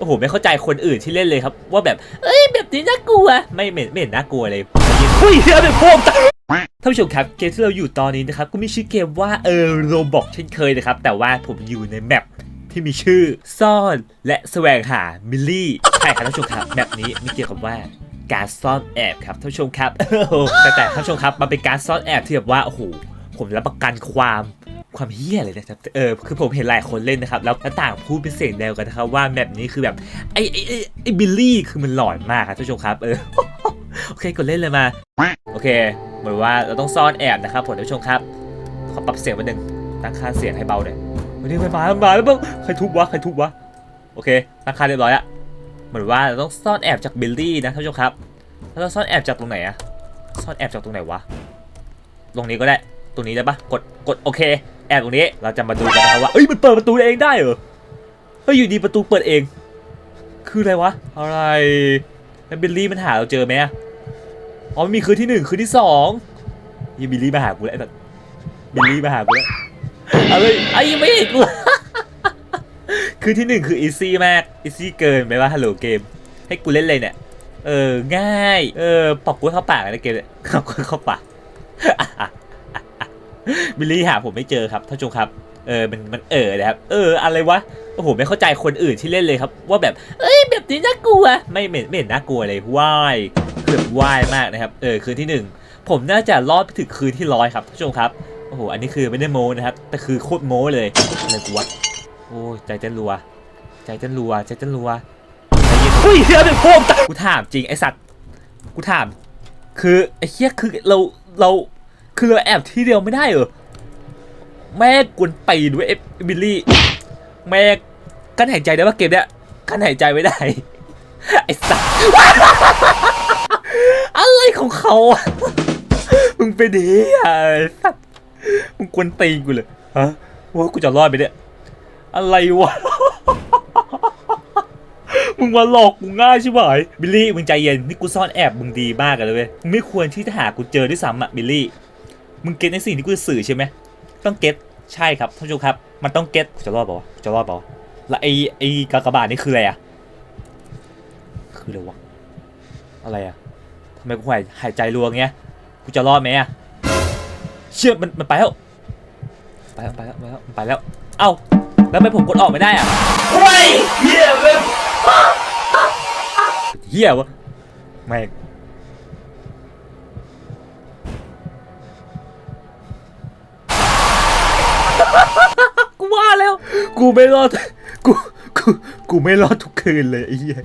โอ้โหไม่เข้าใจคนอื่นที่เล่นเลยครับ ว่าแบบ เอ้ยแบบนี้น่ากลัว ไม่ไม่ไม่เห็นน่ากลัวเลยเฮ้ยเฮ้ยเป็นพวกท่านผู้ชมครับเกมที่เราอยู่ตอนนี้นะครับก็มีชื่อเกมว่าเออโรบอกเช่นเคยนะครับ แต่ว่าผมอยู่ในแมปที่มีชื่อซ่อนและแสวงหามิลลี่ใช่ครับท่านผู้ชมครับแมปนี้มีเกี่ยวกับว่าการซ่อนแอบครับท่านผู้ชมครับแต่แต่ท่านผู้ชมครับมันเป็นการซ่อนแอบที่แบบว่าโอ้โหผมรับประกันความ ความเฮี้ยเลยนะครับ เออ คือผมเห็นหลายคนเล่นนะครับ แล้วต่างพูดเป็นเสียงเดียวกันนะครับว่าแมปนี้คือแบบไอ้ไอ้ไอ้ไอ้บิลลี่คือมันหลอนมากครับท่านผู้ชมครับ เออ โอเคกดเล่นเลยมา โอเค เหมือนว่าเราต้องซ่อนแอบนะครับผมท่านผู้ชมครับ ขอปรับเสียงมาหนึ่งตั้งค่าเสียงให้เบาหน่อยวันนี้ไม่มามาแล้วบ้างใครทุบวะ ใครทุบวะ โอเค ตั้งค่าเรียบร้อยอะเหมือนว่าเราต้องซ่อนแอบจากบิลลี่นะท่านผู้ชมครับ แล้วเราซ่อนแอบจากตรงไหนอะซ่อนแอบจากตรงไหนวะ ตรงนี้ก็ได้ ตรงนี้ได้ปะกด กด โอเค แอบตรงนี้ เราจะมาดูกันนะว่าเอ้ยมันเปิดประตูเองได้เหรอเฮ้ยอยู่ดีประตูเปิดเอง คืออะไรวะอะไรแล้วบิลลี่มันหาเราเจอไหมอะอ๋อมันมีคืนที่หนึ่งคืนที่สองยี่บิลลี่มาหากูแล้วบิลลี่มาหากูแล้วอะไรไอ้ยังไม่เห็นกูคืนที่หนึ่งคืออีซี่มากอีซี่เกินไปว่าฮัลโหลเกม ให้กูเล่นเลยเนี่ย เออ ง่าย เออปอกกล้วยเข้าปากนะเกมเนี่ยปอกกล้วยเข้าปาก บิลลี่หาผมไม่เจอครับท่านผู้ชมครับเออมันมันเออนะครับเอออะไรวะโอ้โหไม่เข้าใจคนอื่นที่เล่นเลยครับ ว่าแบบเอ้ยแบบนี้น่ากลัว ไม่ไม่ไม่เห็นน่ากลัวเลยว่ายคือแบบว่ายมากนะครับเออคืนที่หนึ่งผมน่าจะรอดไปถึงคืนที่ร้อยครับท่านผู้ชมครับโอ้โหอันนี้คือไม่ได้โม้นะครับแต่คือโคตรโม้เลยอะไรกูวะโอ้ยใจเต้นรัว ใจเต้นรัวใจเต้นรัวใจเย็นเฮ้ยเฮียเป็นพวกกูถามจริงไอสัตว์กูถาม คือไอ้เฮียคือเราเรา คือเราแอบที่เดียวไม่ได้เหรอ แม่กวนตีด้วยเอฟบิลลี่ แม่กั้นหายใจได้ปะเกมเนี้ยกั้นหายใจไม่ได้ ไอ้สัตว์อะไรของเขาอะมึงเป็นเฮียไอ้สัตว์มึงกวนตีนกูเลยฮะว่ากูจะรอดไปเนี่ยอะไรวะ มึงมาหลอกกูง่ายใช่ไหมบิลลี่ มึงใจเย็น นี่กูซ่อนแอบมึงดีมากเลยเว้ยมึงไม่ควรที่จะหากูเจอด้วยซ้ำอะบิลลี่ มึงเก็ตในสิ่งที่กูจะสื่อใช่ไหมต้องเก็ตใช่ครับท่านผู้ชมครับ มันต้องเก็ตจะรอดเปล่าวะจะรอดเปล่าวะแล้วไอ้ไอ้กากบาทนี่คืออะไรอะคืออะไรวะอะไรอะทำไมกูหายหายใจรัวเงี้ยกูจะรอดไหมอะเชื่อมันมันไปแล้วไปแล้วไปแล้วไปแล้วไปแล้วเอ้าแล้วทำไมผมกดออกไม่ได้อะเฮียเว้ยเฮียวะไม่ กูว่าแล้ว กูไม่รอด กูกูกูไม่รอดทุกคืนเลยไอ้เหี้ย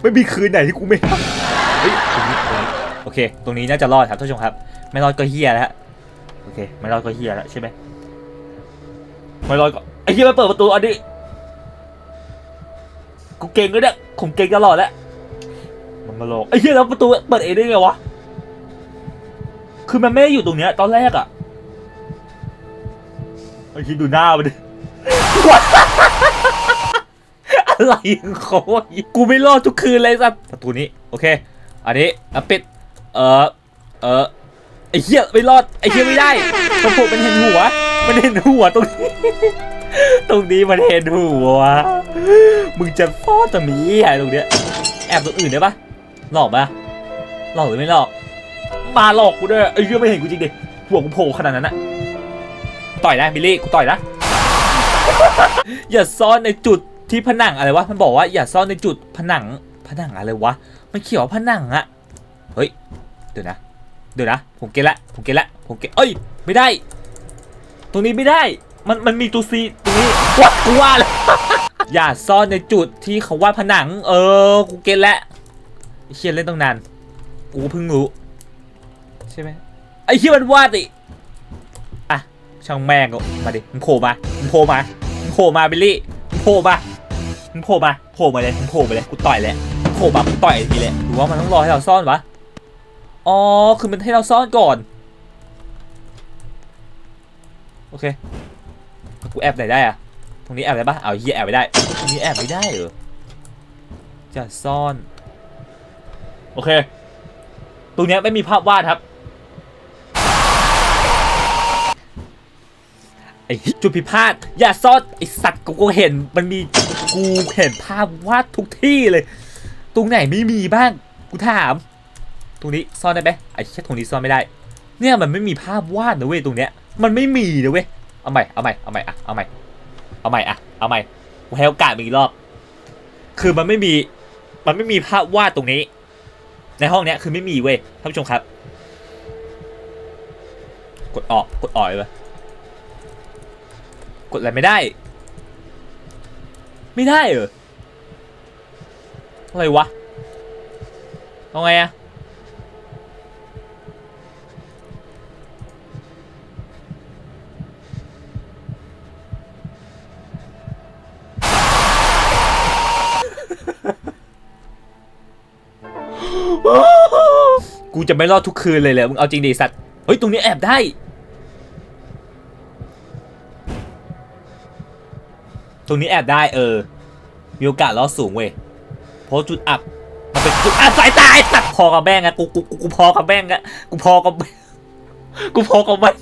ไม่มีคืนไหนที่กูไม่รอดเฮ้ยตรงนี้ตรงนี้โอเค ตรงนี้น่าจะรอดครับท่านผู้ชมครับ ไม่รอดก็เฮียแล้วฮะโอเค ไม่รอดก็เฮียแล้วใช่ไหมไม่รอดก็ไอ้เฮียมาเปิดประตูอันนี้กูเก่งเลยเนี่ยผมเก่งตลอดแล้วมันมาหลอกไอ้เฮียแล้วประตูเปิดเองได้ไงวะคือมันไม่ได้อยู่ตรงเนี้ยตอนแรกอะ ไอ้คิดดูหน้ามันดิ อะไรของเขาวะกูไม่รอดทุกคืนเลยสัตว์ประตูนี้ โอเค อันนี้อะปิด เออเออไอ้เหี้ยไม่รอด ไอ้เหี้ยไม่ได้ตรงผมมันเห็นหัว มันเห็นหัวตรงนี้ ตรงนี้มันเห็นหัว มึงจะฟอดตรงนี้ไอ้ตรงเนี้ย แอบตรงอื่นได้ปะหลอกปะหลอกหรือไม่หลอก มาหลอกกูด้วย ไอ้เหี้ยไม่เห็นกูจริงดิหัวกูโผล่ขนาดนั้นอะ ต่อยนะบิลลี่กูต่อยนะ อย่าซ่อนในจุดที่ผนังอะไรวะมันบอกว่าอย่าซ่อนในจุดผนังผนังอะไรวะมันเขียวผนังอะเฮ้ยเดี๋ยวนะเดี๋ยวนะผมเก็ตละผมเก็ตละผมเก็ตเอ้ยไม่ได้ ตรงนี้ไม่ได้มันมันมีตัวซีตรงนี้วัดกูว่าเลยอย่าซ่อนในจุดที่เขาวาดผนัง เออกูเก็ตละไอ้เชียเล่นตั้งนานกูเพิ่งรู้ใช่ไหมไอ้เชียมันวาดดิอะ ช่างแม่งมาดิมึงโผล่มามึงโผล่มามึงโผล่มาบิลลี่มึงโผล่มามึงโผล่มาโผล่มาเลยมึงโผล่มาเลยกูต่อยเลยมึงโผล่มากูต่อยทีเลยหรือว่ามันต้องรอให้เราซ่อนวะอ๋อคือมันให้เราซ่อนก่อนโอเคกูแอบไหนได้อะตรงนี้แอบได้ปะเอาเฮียแอบไม่ได้ตรงนี้แอบไม่ได้เหรอจะซ่อน โอเค ตรงนี้ไม่มีภาพวาดครับ ไอ้ จุดผิดพลาด อย่าซ่อนไอ้สัตว์กูก็เห็นมันมีกูเห็นภาพวาดทุกที่เลย ตรงไหนไม่มีบ้างกูถาม ตรงนี้ซ่อนได้ไหมไอ้แค่ตรงนี้ซ่อนไม่ได้ เนี่ยมันไม่มีภาพวาดนะเว้ยตรงเนี้ย มันไม่มีนะเว้ยเอาใหม่เอาใหม่เอาใหม่อะเอาใหม่เอาใหม่อะเอาใหม่กูให้โอกาสมึงอีกรอบ คือมันไม่มีมันไม่มีภาพวาดตรงนี้ ในห้องเนี้ยคือไม่มีเว้ยท่านผู้ชมครับ กดออกกดออกเลยป กดอะไรไม่ได้ ไม่ได้เหรออะไรวะเอาไงอะกูจะไม่รอดทุกคืนเลยเลยมึงเอาจริงดิสัตว์ เฮ้ย ตรงนี้แอบได้ รงนี้แอบได้เออ มีโอกาสรอดสูงเว้ยเพราะจุดอับมันเป็นจุดอับสายตายตัดพอกับแบงอะกูกูกูกูพอกับแบงอะกูพอกับกูพอกับแบง